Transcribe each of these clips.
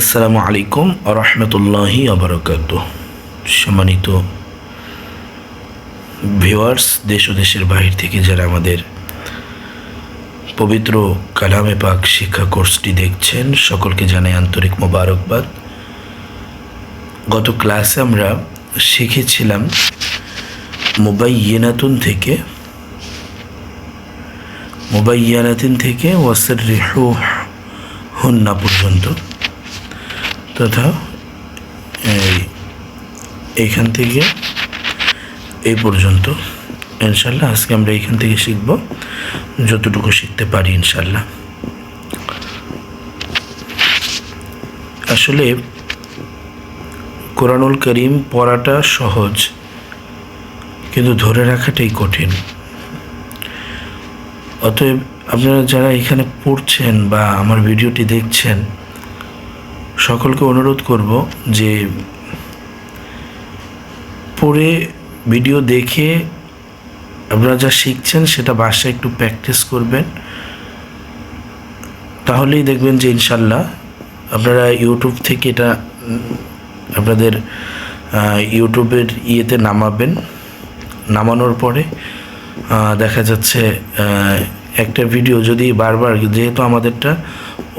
আসসালামু আলাইকুম রহমতুল্লাহি আবরকাত সম্মানিত ভিওয়ার্স দেশ ও দেশের বাহির থেকে যারা আমাদের পবিত্র কালামে পাক শিক্ষা কোর্সটি দেখছেন, সকলকে জানাই আন্তরিক মোবারকবাদ। গত ক্লাসে আমরা শিখেছিলাম মোবাইয়েনাতুন থেকে, মোবাইয়ানাতিন থেকে ওয়াসের রেহু হন্না পর্যন্ত। তথা এই এইখান থেকে এই পর্যন্ত। ইনশাল্লাহ আজকে আমরা এইখান থেকে শিখব যতটুকু শিখতে পারি ইনশাল্লাহ আসলে কোরআনুল করিম পড়াটা সহজ, কিন্তু ধরে রাখাটাই কঠিন। অতএব আপনারা যারা এখানে পড়ছেন বা আমার ভিডিওটি দেখছেন সকলকে অনুরোধ করব যে পড়ে, ভিডিও দেখে আপনারা যা শিখছেন সেটা বাসায় একটু প্র্যাকটিস করবেন। তাহলেই দেখবেন যে ইনশাল্লাহ আপনারা ইউটিউব থেকে এটা, আপনাদের ইউটিউবের ইয়েতে নামাবেন। নামানোর পরে দেখা যাচ্ছে একটা ভিডিও যদি বারবার, যেহেতু আমাদেরটা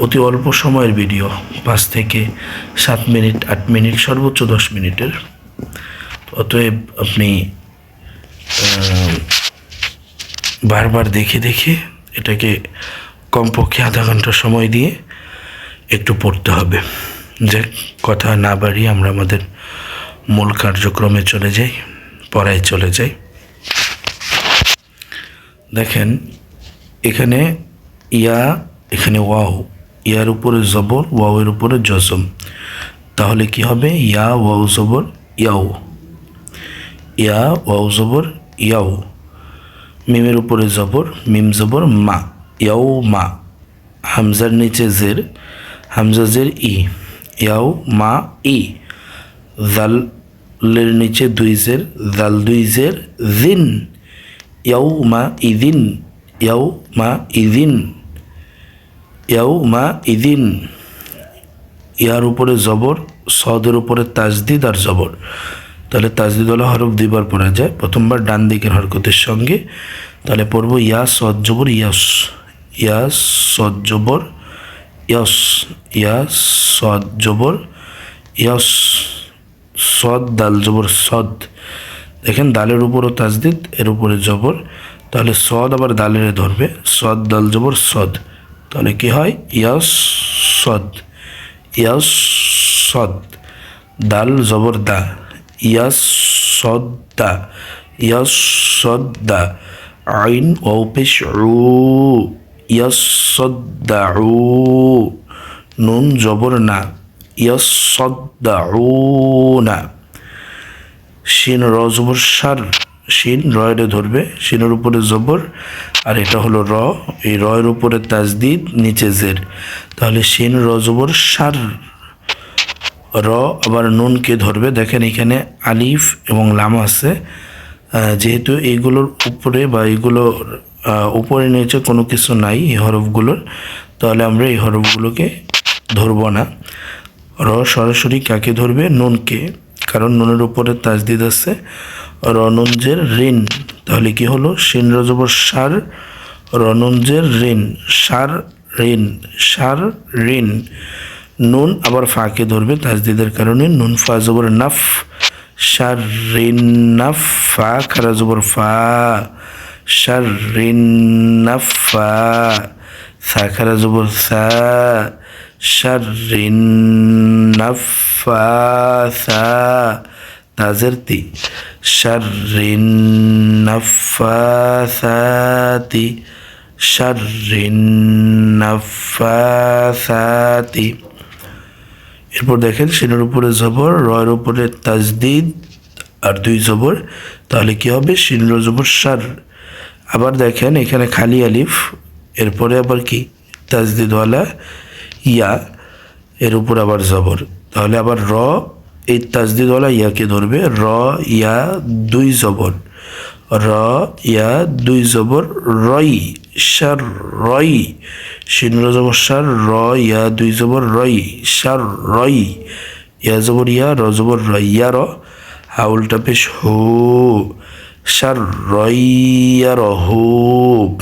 অতি অল্প সময়ের ভিডিও, পাঁচ থেকে সাত মিনিট, আট মিনিট, সর্বোচ্চ দশ মিনিটের। অতএব আপনি বারবার দেখে দেখে এটাকে কমপক্ষে আধা ঘণ্টা সময় দিয়ে একটু পড়তে হবে। যে কথা না বাড়িয়ে আমরা আমাদের মূল কার্যক্রমে চলে যাই, পড়ায় চলে যাই। দেখেন, এখানে ইয়া, এখানে ওয়াও। ইয়ার উপরে জবর ওয়াওয়ের উপরে জসম। তাহলে কি হবে? ইয়া, ওয়াও জবর ইয়াও। ইয়া, ওয়াও জবর ইয়াও। মিমের উপরে জবর, মিম জবর, মা। ইয়াও, মা। হামজার নিচে জের। হামজা জের, ই। ইয়াও, মা, ই। জালের নিচে দুই জের। জাল দুই জের, জিন। ইয়াও, মা, ইদিন। ইয়াও, মা, ইদিন। ইয়াও মা ইদিন, ইয়ার উপরে জবর, সদের উপরে তাজদিদ আর জবর। তাহলে তাজদিদ হলো হরফ দুইবার পড়া যায়, প্রথমবার ডান দিকের হরকতের সঙ্গে। তাহলে পড়ব ইয়া সদ জবর, ইয়াস ইয়া সদ জবর, ইয়াস ইয়া সদ জবর, ইয়াস সদ দাল জবর, সদ। দেখেন দালের উপরও তাজদিদ, এর উপরে জবর। তাহলে সদ আবার দালের ধরবে, সদ দাল জবর, সদ। তাহলে কি হয়? ইয়াস সদ। ইয়াস সদ। দাল জবর দা। ইয়াস সদ দা। ইয়াস সদ দা। আইন ও পেশ ইয়াস সদ দা নুন জবর না। ইয়াস সদ দা না। শিন র জবর সার। শিন রয়ের ধরবে, শিনের উপরে জবর, আর এটা হলো র। এই রয়ের উপরে তাজদিদ, নিচে জের। তাহলে শিন, র, জবর সার র আবার নুনকে ধরবে, দেখেন এখানে আলিফ এবং লাম আছে। যেহেতু এইগুলোর উপরে বা এইগুলোর উপরে নিচে কোনো কিছু নাই এই হরফগুলোর, তাহলে আমরা এই হরফগুলোকে ধরবো না। র সরাসরি কাকে ধরবে? নুনকে, কারণ নুনের উপরে তাজদিদ আছে। রনঞ্জের ঋণ। তাহলে কি হলো? শিন রজবর সার রনঞ্জের ঋণ, সার ঋণ সার ঋণ। নুন আবার ফাঁকে ধরবে তাজদিদের কারণে। নুন ফা জবর নাফ, সার ঋণ নাফ ফা, খারা জবর ফা। সার ঋণ নাফ ফা, সা, খারা জবর সা। সার ঋণ নাফ ফা, সা। তাজের তি শারিন নাফাসাতি শারিন নাফাসাতি। এরপর দেখেন, সেটার উপরে জবর, রয়ের উপরে তাজদিদ, আর দুই জবর। তাহলে কি হবে? শিন্র জবর সার আবার দেখেন, এখানে খালি আলিফ, এরপরে আবার কি? তাজদিদওয়ালা, ইয়া, এর উপর আবার জবর। তাহলে আবার র এই তাজদিদওয়ালা ইয়াকে ধরবে, র, ইয়া, দুই জবর র, ইয়া, দুই জবর রই সার রই। শিন জবর সার র, ইয়া, দুই জবর রই সার রই। ইয়া জবর ইয়া, র জবর র ইয়া, র। হাউলটা পেশ হো। সার রইয়া র, হো।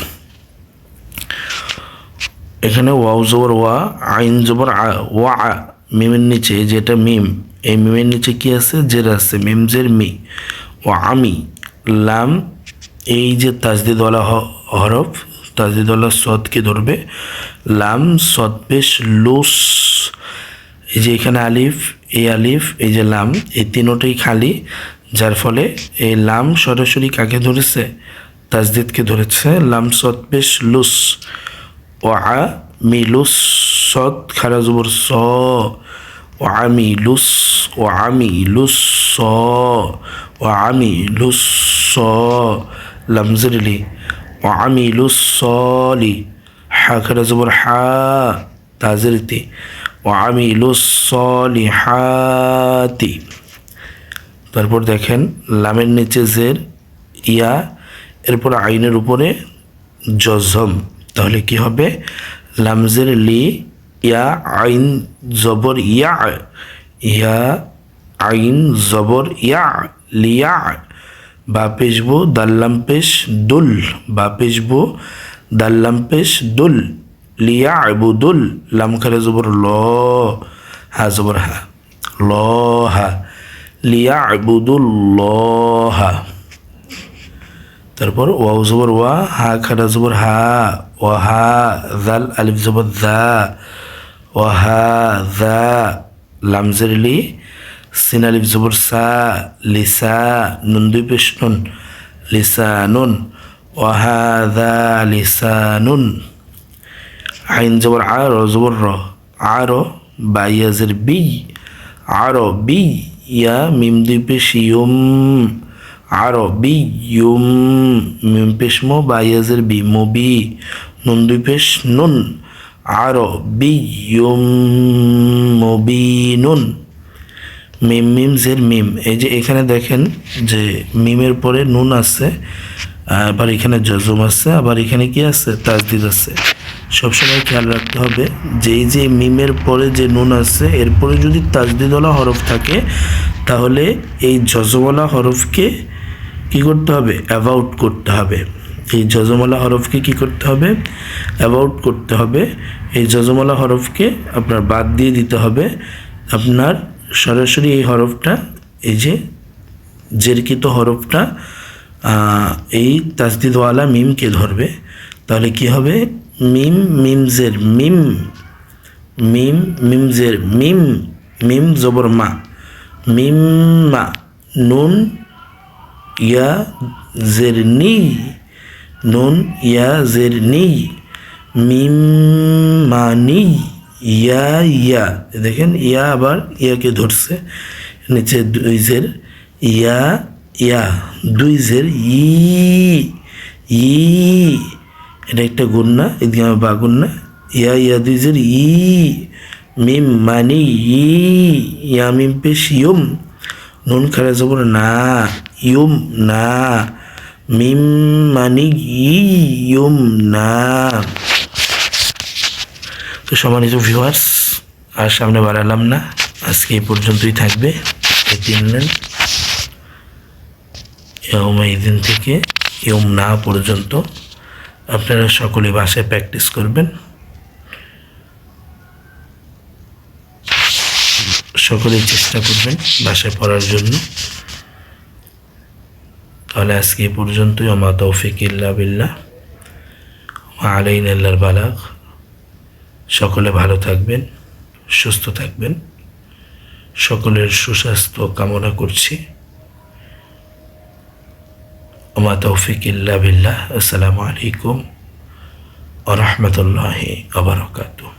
এখানে ওয়াও জবর ওয়া, আইন জবর আ, ওয়া, আ, মিমের নিচে যেটা মিম। এই মিমের নিচে কি আছে? জের আছে। মিম, জের, মি। ও আমি। লাম, এই যে তাজদিদওয়ালা হরফ তাজদিদওয়ালা সদকে ধরবে? লাম, সদ পেশ লুস। এই যে এখানে আলিফ, এই আলিফ, এই যে লাম, এই তিনোটাই খালি, যার ফলে এই লাম সরাসরি কাকে ধরেছে? তাজদিদকে ধরেছে। লাম, সদ পেশ লুস। ও আ মিলুস সদ, খারা জবর স। লামজরিলি আমি সলি হা তাজরিতে আমি লুস সলি হাতি তারপর দেখেন লামের নিচে জের, ইয়া, এরপর আইনের উপরে জজম। তাহলে কি হবে? লামজের লি ইয়া আইন জবর ইয়া ইয়া আইন জবর ইয়া, লিয়া বা পেশবো দাল্লাম পেশ দুল, বা পেশবো দাল্লাম পেশ দুল, লিয়া আবুদুল লাম খারে জবর ল, হা জবর হা, ল হা, লিয়া আবুদুল্লাহা তারপর ওয়াও জবর ওয়া, হা খারা জবর হা, ওয়া হা জাল আলিফ জবর দা। ওয়া হা দা লামজের লি সিন আলিফ জবর সা লিসা নুন দুই নুন লিসা নুন ওয়া দা লিসা নুন আইন জবর আর জবর র আর বাইয়াজের বি আর বি ইয়া মিম দুই পেশ ইয়ুম আর বি ইয়ুম মিম পেশ মো বাইয়াজের বি মুবি নুন দুই নুন আর বি ইয়ুম মুবি নুন মিম মিম, জের, মিম। এই যে এখানে দেখেন যে মিমের পরে নুন আছে, আবার এখানে জজম আছে, আবার এখানে কি আছে? তাজদিদ আছে। সবসময় খেয়াল রাখতে হবে যে এই যে মিমের পরে যে নুন আছে, এরপরে যদি তাজদিদওয়ালা হরফ থাকে, তাহলে এই জজমওয়ালা হরফকে কি করতে হবে? অ্যাভাউট করতে হবে। এই জজমওয়ালা হরফকে কি করতে হবে? অ্যাভাউট করতে হবে। এই জজমওয়ালা হরফকে আপনার বাদ দিয়ে দিতে হবে। আপনার সরাসরি এই হরফটা, এই যে জেরকিত হরফটা এই তাজদিদওয়ালা মিমকে ধরবে। তাহলে কি হবে? মিম মিমজের মিম মিম মিমজের মিম মিম জবর মা, মিম মা, নুন, ইয়া, জের, নি নুন ইয়া জের নি মিম মানি ইয়া ইয়া। দেখেন, ইয়া আবার ইয়াকে ধরছে, নিচে দুই জের, ইয়া ইয়া, দুই জের, ই ই। এটা একটা গুন্না এদিকে আমার বা গুন্না ইয়া ইয়া, দুই জের, ই মিম মানি ই ইয়া মিম পেশ, ইয়ম। নুন খারা জবর না, ইয়ম না। মিম মানি ই ইয়ম না তো সম্মানিত ভিউয়ার্স আর সামনে বাড়ালাম না। আজকে এই পর্যন্তই থাকবে। এই তিন লাইন ইয়মা দিন থেকে ইয়ম না পর্যন্ত। আপনারা সকলে বাসায় প্র্যাকটিস করবেন। সকলেই চেষ্টা করবেন বাসায় পড়ার জন্য। তাহলে আজকে পর্যন্তই আমা তৌফিক ইল্লা বিল্লাহ আলাইন আল্লাহর বালাগ। সকলে ভালো থাকবেন, সুস্থ থাকবেন। সকলের সুস্বাস্থ্য কামনা করছি। ওমা তৌফিক ইল্লা বিল্লাহ, আসসালামু আলাইকুম আ রহমতুল্লাহি আবরকাতুহ